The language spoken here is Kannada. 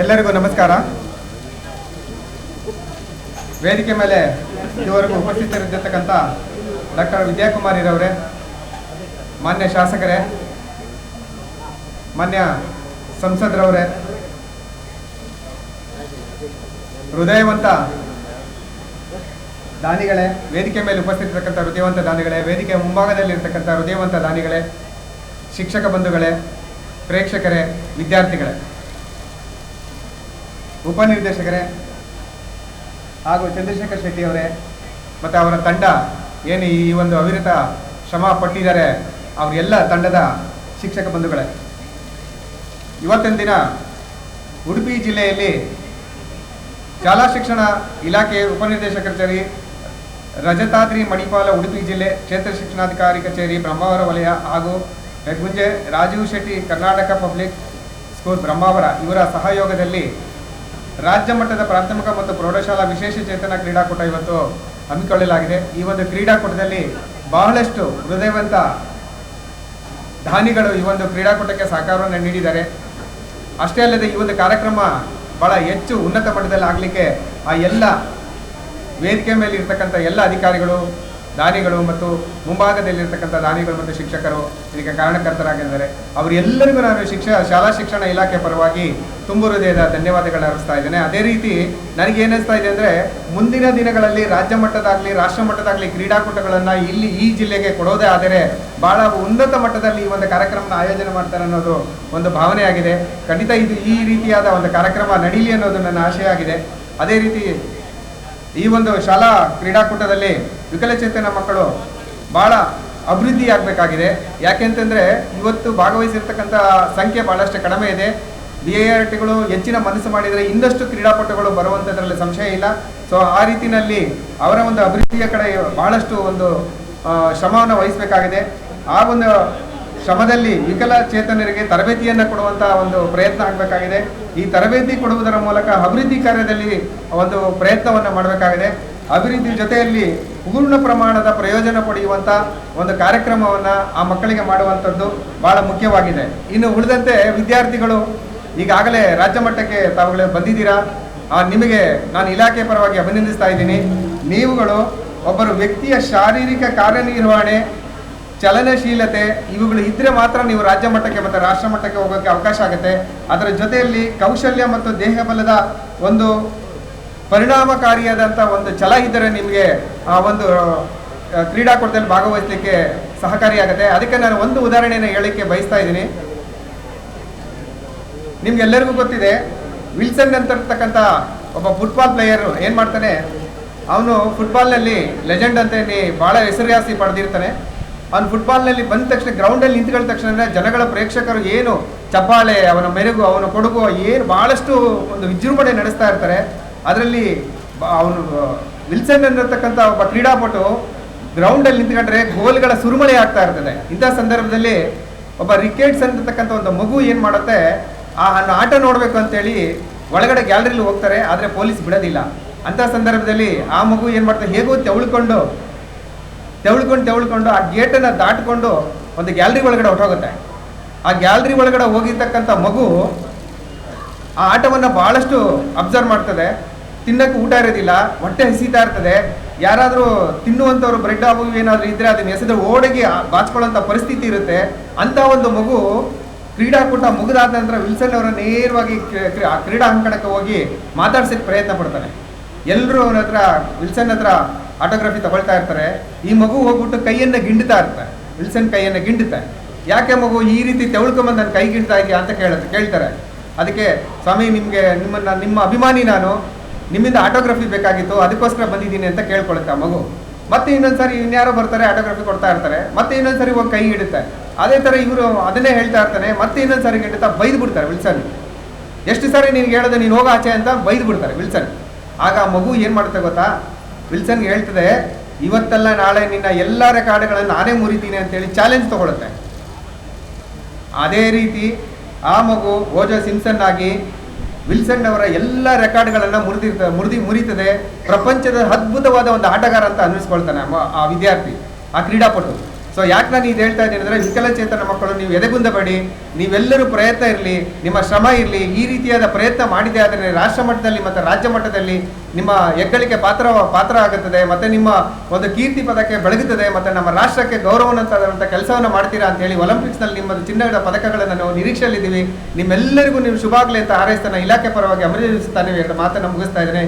ಎಲ್ಲರಿಗೂ ನಮಸ್ಕಾರ. ವೇದಿಕೆ ಮೇಲೆ ಇದುವರೆಗೂ ಉಪಸ್ಥಿತರಿದ್ದಿರ್ತಕ್ಕಂಥ ಡಾಕ್ಟರ್ ವಿದ್ಯಾಕುಮಾರಿರವರೇ ಮಾನ್ಯ ಶಾಸಕರೇ, ಮಾನ್ಯ ಸಂಸದರವರೇ, ಹೃದಯವಂತ ದಾನಿಗಳೇ, ವೇದಿಕೆ ಮೇಲೆ ಉಪಸ್ಥಿತಿರ್ತಕ್ಕಂಥ ಹೃದಯವಂತ ದಾನಿಗಳೇ, ವೇದಿಕೆ ಮುಂಭಾಗದಲ್ಲಿರ್ತಕ್ಕಂಥ ಹೃದಯವಂತ ದಾನಿಗಳೇ, ಶಿಕ್ಷಕ ಬಂಧುಗಳೇ, ಪ್ರೇಕ್ಷಕರೇ, ವಿದ್ಯಾರ್ಥಿಗಳೇ. ಉಪನಿರ್ದೇಶಕರೇ ಹಾಗೂ ಚಂದ್ರಶೇಖರ್ ಶೆಟ್ಟಿ ಅವರೇ, ಮತ್ತು ಅವರ ತಂಡ ಏನು ಈ ಒಂದು ಅವಿರತ ಶ್ರಮ ಪಟ್ಟಿದ್ದಾರೆ ಅವರೆಲ್ಲ ತಂಡದ ಶಿಕ್ಷಕ ಬಂಧುಗಳೇ. ಇವತ್ತಿನ ದಿನ ಉಡುಪಿ ಜಿಲ್ಲೆಯಲ್ಲಿ ಶಾಲಾ ಶಿಕ್ಷಣ ಇಲಾಖೆ ಉಪನಿರ್ದೇಶಕ ಕಚೇರಿ, ರಜತಾದ್ರಿ ಮಣಿಪಾಲ ಉಡುಪಿ ಜಿಲ್ಲೆ ಕ್ಷೇತ್ರ ಶಿಕ್ಷಣಾಧಿಕಾರಿ ಕಚೇರಿ, ಬ್ರಹ್ಮಾವರ ವಲಯ ಹಾಗೂ ಹೆಗ್ಗುಂಜೆ ರಾಜೀವ್ ಶೆಟ್ಟಿ ಕರ್ನಾಟಕ ಪಬ್ಲಿಕ್ ಸ್ಕೂಲ್ ಬ್ರಹ್ಮಾವರ ಇವರ ಸಹಯೋಗದಲ್ಲಿ ರಾಜ್ಯ ಮಟ್ಟದ ಪ್ರಾಥಮಿಕ ಮತ್ತು ಪ್ರೌಢಶಾಲಾ ವಿಶೇಷ ಚೇತನ ಕ್ರೀಡಾಕೂಟ ಇವತ್ತು ಹಮ್ಮಿಕೊಳ್ಳಲಾಗಿದೆ. ಈ ಒಂದು ಕ್ರೀಡಾಕೂಟದಲ್ಲಿ ಬಹಳಷ್ಟು ಹೃದಯವಂತ ದಾನಿಗಳು ಈ ಒಂದು ಕ್ರೀಡಾಕೂಟಕ್ಕೆ ಸಹಕಾರವನ್ನು ನೀಡಿದ್ದಾರೆ. ಅಷ್ಟೇ ಅಲ್ಲದೆ ಈ ಒಂದು ಕಾರ್ಯಕ್ರಮ ಬಹಳ ಹೆಚ್ಚು ಉನ್ನತ ಮಟ್ಟದಲ್ಲಿ ಆಗಲಿಕ್ಕೆ ಆ ಎಲ್ಲ ವೇದಿಕೆ ಮೇಲೆ ಇರ್ತಕ್ಕಂಥ ಎಲ್ಲ ಅಧಿಕಾರಿಗಳು ದಾನಿಗಳು ಮತ್ತು ಮುಂಭಾಗದಲ್ಲಿರ್ತಕ್ಕಂಥ ದಾನಿಗಳು ಮತ್ತು ಶಿಕ್ಷಕರು ಇದಕ್ಕೆ ಕಾರಣಕರ್ತರಾಗಿದ್ದಾರೆ. ಅವರೆಲ್ಲರಿಗೂ ನಾನು ಶಿಕ್ಷ, ಶಾಲಾ ಶಿಕ್ಷಣ ಇಲಾಖೆ ಪರವಾಗಿ ತುಂಬು ಹೃದಯದ ಧನ್ಯವಾದಗಳು ಅರ್ಪಿಸ್ತಾ ಇದ್ದೇನೆ. ಅದೇ ರೀತಿ ನನಗೆ ಏನಿಸ್ತಾ ಇದೆ ಅಂದರೆ ಮುಂದಿನ ದಿನಗಳಲ್ಲಿ ರಾಜ್ಯ ಮಟ್ಟದಾಗಲಿ, ರಾಷ್ಟ್ರ ಮಟ್ಟದಾಗಲಿ ಕ್ರೀಡಾಕೂಟಗಳನ್ನು ಇಲ್ಲಿ ಈ ಜಿಲ್ಲೆಗೆ ಕೊಡೋದೇ ಆದರೆ ಭಾಳ ಉನ್ನತ ಮಟ್ಟದಲ್ಲಿ ಈ ಒಂದು ಕಾರ್ಯಕ್ರಮನ ಆಯೋಜನೆ ಮಾಡ್ತಾರೆ ಅನ್ನೋದು ಒಂದು ಭಾವನೆ ಆಗಿದೆ. ಖಂಡಿತ ಇದು ಈ ರೀತಿಯಾದ ಒಂದು ಕಾರ್ಯಕ್ರಮ ನಡೀಲಿ ಅನ್ನೋದು ನನ್ನ ಆಶಯ ಅದೇ ರೀತಿ ಈ ಒಂದು ಶಾಲಾ ಕ್ರೀಡಾಕೂಟದಲ್ಲಿ ವಿಕಲಚೇತನ ಮಕ್ಕಳು ಭಾಳ ಅಭಿವೃದ್ಧಿ ಆಗಬೇಕಾಗಿದೆ ಯಾಕೆಂತಂದರೆ ಇವತ್ತು ಭಾಗವಹಿಸಿರ್ತಕ್ಕಂಥ ಸಂಖ್ಯೆ ಭಾಳಷ್ಟು ಕಡಿಮೆ ಇದೆ. ಬಿ ಎ ಆರ್ ಟಿಗಳು ಹೆಚ್ಚಿನ ಮನಸ್ಸು ಮಾಡಿದರೆ ಇನ್ನಷ್ಟು ಕ್ರೀಡಾಪಟುಗಳು ಬರುವಂಥದ್ರಲ್ಲಿ ಸಂಶಯ ಇಲ್ಲ. ಸೊ ಆ ರೀತಿಯಲ್ಲಿ ಅವರ ಒಂದು ಅಭಿವೃದ್ಧಿಯ ಕಡೆ ಬಹಳಷ್ಟು ಒಂದು ಶ್ರಮವನ್ನು ವಹಿಸಬೇಕಾಗಿದೆ. ಆ ಒಂದು ಶ್ರಮದಲ್ಲಿ ವಿಕಲಚೇತನರಿಗೆ ತರಬೇತಿಯನ್ನು ಕೊಡುವಂಥ ಒಂದು ಪ್ರಯತ್ನ ಆಗಬೇಕಾಗಿದೆ. ಈ ತರಬೇತಿ ಕೊಡುವುದರ ಮೂಲಕ ಅಭಿವೃದ್ಧಿ ಕಾರ್ಯದಲ್ಲಿ ಒಂದು ಪ್ರಯತ್ನವನ್ನು ಮಾಡಬೇಕಾಗಿದೆ. ಅಭಿವೃದ್ಧಿ ಜೊತೆಯಲ್ಲಿ ಪೂರ್ಣ ಪ್ರಮಾಣದ ಪ್ರಯೋಜನ ಪಡೆಯುವಂಥ ಒಂದು ಕಾರ್ಯಕ್ರಮವನ್ನು ಆ ಮಕ್ಕಳಿಗೆ ಮಾಡುವಂಥದ್ದು ಬಹಳ ಮುಖ್ಯವಾಗಿದೆ. ಇನ್ನು ಉಳಿದಂತೆ ವಿದ್ಯಾರ್ಥಿಗಳು ಈಗಾಗಲೇ ರಾಜ್ಯ ಮಟ್ಟಕ್ಕೆ ತಾವುಗಳೇ ಬಂದಿದ್ದೀರಾ? ನಿಮಗೆ ನಾನು ಇಲಾಖೆ ಪರವಾಗಿ ಅಭಿನಂದಿಸ್ತಾ ಇದ್ದೀನಿ. ನೀವುಗಳು ಒಬ್ಬರು ವ್ಯಕ್ತಿಯ ಶಾರೀರಿಕ ಕಾರ್ಯನಿರ್ವಹಣೆ ಚಲನಶೀಲತೆ ಇವುಗಳು ಇದ್ರೆ ಮಾತ್ರ ನೀವು ರಾಜ್ಯ ಮಟ್ಟಕ್ಕೆ ಮತ್ತು ರಾಷ್ಟ್ರ ಮಟ್ಟಕ್ಕೆ ಹೋಗೋಕ್ಕೆ ಅವಕಾಶ ಆಗುತ್ತೆ. ಅದರ ಜೊತೆಯಲ್ಲಿ ಕೌಶಲ್ಯ ಮತ್ತು ದೇಹಬಲದ ಒಂದು ಪರಿಣಾಮಕಾರಿಯಾದಂಥ ಒಂದು ಛಲ ಇದ್ದರೆ ನಿಮಗೆ ಆ ಒಂದು ಕ್ರೀಡಾಕೂಟದಲ್ಲಿ ಭಾಗವಹಿಸಲಿಕ್ಕೆ ಸಹಕಾರಿಯಾಗುತ್ತೆ ಅದಕ್ಕೆ ನಾನು ಒಂದು ಉದಾಹರಣೆಯನ್ನು ಹೇಳಲಿಕ್ಕೆ ಬಯಸ್ತಾ ಇದ್ದೀನಿ. ನಿಮ್ಗೆಲ್ಲರಿಗೂ ಗೊತ್ತಿದೆ, ವಿಲ್ಸನ್ ಅಂತ ಇರ್ತಕ್ಕಂಥ ಒಬ್ಬ ಫುಟ್ಬಾಲ್ ಪ್ಲೇಯರು ಏನು ಮಾಡ್ತಾನೆ? ಅವನು ಫುಟ್ಬಾಲ್ನಲ್ಲಿ ಲೆಜೆಂಡ್ ಅಂತ ಭಾಳ ಹೆಸರುವಾಸಿ ಪಡೆದಿರ್ತಾನೆ. ಅವ್ನು ಫುಟ್ಬಾಲ್ನಲ್ಲಿ ಬಂದ ತಕ್ಷಣ ಗ್ರೌಂಡಲ್ಲಿ ನಿಂತ್ಕೊಂಡ ತಕ್ಷಣ ಜನಗಳ ಪ್ರೇಕ್ಷಕರು ಏನು ಚಪ್ಪಾಳೆ, ಅವನ ಮೆರುಗು, ಅವನ ಕೊಡುಗು, ಏನು ಭಾಳಷ್ಟು ಒಂದು ವಿಜೃಂಭಣೆ ನಡೆಸ್ತಾ ಇರ್ತಾರೆ. ಅದರಲ್ಲಿ ಅವನು, ವಿಲ್ಸನ್ ಅನ್ನಿರ್ತಕ್ಕಂಥ ಒಬ್ಬ ಕ್ರೀಡಾಪಟು ಗ್ರೌಂಡಲ್ಲಿ ನಿಂತ್ಕೊಂಡ್ರೆ ಗೋಲ್ಗಳ ಸುರುಮಳೆ ಆಗ್ತಾ ಇರ್ತದೆ. ಇಂಥ ಸಂದರ್ಭದಲ್ಲಿ ಒಬ್ಬ ರಿಕೆಟ್ಸ್ ಅಂತಕ್ಕಂಥ ಒಂದು ಮಗು ಏನು ಮಾಡುತ್ತೆ, ಆ ಆ ಆಟ ನೋಡಬೇಕು ಅಂತೇಳಿ ಒಳಗಡೆ ಗ್ಯಾಲರಿಲಿ ಹೋಗ್ತಾರೆ, ಆದರೆ ಪೊಲೀಸ್ ಬಿಡೋದಿಲ್ಲ. ಅಂಥ ಸಂದರ್ಭದಲ್ಲಿ ಆ ಮಗು ಏನು ಮಾಡ್ತಾರೆ ಹೇಗೋ ತೆವಳ್ಕೊಂಡು ತೆವಳ್ಕೊಂಡು ತೆವಳ್ಕೊಂಡು ಆ ಗೇಟನ್ನು ದಾಟಿಕೊಂಡು ಒಂದು ಗ್ಯಾಲರಿ ಒಳಗಡೆ ಹೊಟ್ಟೋಗುತ್ತೆ ಆ ಗ್ಯಾಲರಿ ಒಳಗಡೆ ಹೋಗಿರ್ತಕ್ಕಂಥ ಮಗು ಆ ಆಟವನ್ನು ಭಾಳಷ್ಟು ಅಬ್ಸರ್ವ್ ಮಾಡ್ತದೆ. ತಿನ್ನಕ್ಕೆ ಊಟ ಇರೋದಿಲ್ಲ, ಹೊಟ್ಟೆ ಹಸಿತಾ ಇರ್ತದೆ. ಯಾರಾದರೂ ತಿನ್ನುವಂಥವ್ರು ಬ್ರೆಡ್ ಆಗು ಏನಾದರೂ ಇದ್ದರೆ ಅದನ್ನು ಎಸೆದು ಓಡಗಿ ಬಾಚ್ಕೊಳ್ಳೋಂಥ ಪರಿಸ್ಥಿತಿ ಇರುತ್ತೆ. ಅಂಥ ಒಂದು ಮಗು ಕ್ರೀಡಾಕೂಟ ಮುಗಿದಾದ ನಂತರ ವಿಲ್ಸನ್ ಅವರ ನೇರವಾಗಿ ಆ ಕ್ರೀಡಾ ಅಂಕಣಕ್ಕೆ ಹೋಗಿ ಮಾತಾಡ್ಸಕ್ಕೆ ಪ್ರಯತ್ನ ಪಡ್ತಾನೆ. ಎಲ್ಲರೂ ಅವನ ಹತ್ರ, ವಿಲ್ಸನ್ ಹತ್ರ ಆಟೋಗ್ರಫಿ ತಗೊಳ್ತಾ ಇರ್ತಾರೆ. ಈ ಮಗು ಹೋಗ್ಬಿಟ್ಟು ಕೈಯನ್ನು ಗಿಂಡ್ತಾ ಇರ್ತಾರೆ. ವಿಲ್ಸನ್ ಕೈಯನ್ನು ಗಿಂಡುತ್ತೆ ಯಾಕೆ ಮಗು ಈ ರೀತಿ ತೆವಳ್ಕೊಂಬಂದು ನನ್ನ ಕೈ ಗಿಂಡ್ತಾ ಇದೆಯಾ ಅಂತ ಕೇಳುತ್ತೆ ಕೇಳ್ತಾರೆ. ಅದಕ್ಕೆ, ಸ್ವಾಮಿ, ನಿಮಗೆ ನಿಮ್ಮನ್ನ, ನಿಮ್ಮ ಅಭಿಮಾನಿ ನಾನು. ನಿಮ್ಮಿಂದ ಆಟೋಗ್ರಫಿ ಬೇಕಾಗಿತ್ತು, ಅದಕ್ಕೋಸ್ಕರ ಬಂದಿದ್ದೀನಿ ಅಂತ ಕೇಳ್ಕೊಳುತ್ತೆ ಮಗು. ಮತ್ತೆ ಇನ್ನೊಂದ್ಸರಿ ಇನ್ಯಾರೋ ಬರ್ತಾರೆ, ಆಟೋಗ್ರಫಿ ಕೊಡ್ತಾ ಇರ್ತಾರೆ. ಮತ್ತೆ ಇನ್ನೊಂದ್ಸರಿ ಹೋಗಿ ಕೈ ಇಡುತ್ತೆ ಅದೇ ಥರ ಇವರು ಅದನ್ನೇ ಹೇಳ್ತಾ ಇರ್ತಾನೆ. ಮತ್ತೆ ಇನ್ನೊಂದ್ಸರಿ ಗಿಡುತ್ತಾ ಬೈದು ಬಿಡ್ತಾರೆ ವಿಲ್ಸನ್. ಎಷ್ಟು ಸಾರಿ ನಿನ್ಗೆ ಹೇಳೋದು ನೀನು ಹೋಗ ಆಚೆ ಅಂತ ಬೈದು ಬಿಡ್ತಾರೆ ವಿಲ್ಸನ್. ಆಗ ಮಗು ಏನು ಮಾಡುತ್ತೆ ಗೊತ್ತಾ? ವಿಲ್ಸನ್ಗೆ ಹೇಳ್ತದೆ, ಇವತ್ತಲ್ಲ ನಾಳೆ ನಿನ್ನ ಎಲ್ಲ ರೆಕಾರ್ಡ್ಗಳನ್ನು ನಾನೇ ಮುರಿತೀನಿ ಅಂತೇಳಿ ಚಾಲೆಂಜ್ ತಗೊಳುತ್ತೆ. ಅದೇ ರೀತಿ ಆ ಮಗು ಓಜೋ ಸಿಮ್ಸನ್ ಆಗಿ ವಿಲ್ಸನ್ ಅವರ ಎಲ್ಲ ರೆಕಾರ್ಡ್ಗಳನ್ನು ಮುರಿದಿರ್ತ, ಮುರಿದಿ, ಮುರಿತದೆ. ಪ್ರಪಂಚದ ಅದ್ಭುತವಾದ ಒಂದು ಆಟಗಾರ ಅಂತ ಅನ್ನಿಸ್ಕೊಳ್ತಾನೆ ಆ ವಿದ್ಯಾರ್ಥಿ, ಆ ಕ್ರೀಡಾಪಟು. ಸೊ ಯಾಕೆ ನಾನು ಇದು ಹೇಳ್ತಾ ಇದ್ದೀನಿ ಅಂದರೆ, ವಿಕಲಚೇತನ ಮಕ್ಕಳು, ನೀವು ಎದೆಗುಂದಬೇಡಿ ನೀವೆಲ್ಲರೂ ಪ್ರಯತ್ನ ಇರಲಿ, ನಿಮ್ಮ ಶ್ರಮ ಇರಲಿ, ಈ ರೀತಿಯಾದ ಪ್ರಯತ್ನ ಮಾಡಿದೆ ಆದರೆ ರಾಷ್ಟ್ರ ಮಟ್ಟದಲ್ಲಿ ಮತ್ತು ರಾಜ್ಯ ಮಟ್ಟದಲ್ಲಿ ನಿಮ್ಮ ಹೆಗ್ಗಳಿಕೆ ಪಾತ್ರ ಪಾತ್ರ ಆಗುತ್ತದೆ, ಮತ್ತು ನಿಮ್ಮ ಒಂದು ಕೀರ್ತಿ ಪದಕ್ಕೆ ಬೆಳಗುತ್ತದೆ, ಮತ್ತು ನಮ್ಮ ರಾಷ್ಟ್ರಕ್ಕೆ ಗೌರವನಂತಾದಂಥ ಕೆಲಸವನ್ನು ಮಾಡ್ತೀರಾ ಅಂತ ಹೇಳಿ ಒಲಿಂಪಿಕ್ಸ್ನಲ್ಲಿ ನಿಮ್ಮ ಚಿನ್ನದ ಪದಕಗಳನ್ನು ನಾವು ನಿರೀಕ್ಷೆಯಲ್ಲಿದ್ದೀವಿ. ನಿಮ್ಮೆಲ್ಲರಿಗೂ ನೀವು ಶುಭಾಗಲಿ ಅಂತ ಹಾರೈಸ್ತಾನೆ ಇಲಾಖೆ ಪರವಾಗಿ ಅಮೃತ ಎರಡು ಮಾತನ್ನು ಮುಗಿಸ್ತಾ ಇದ್ದೇನೆ.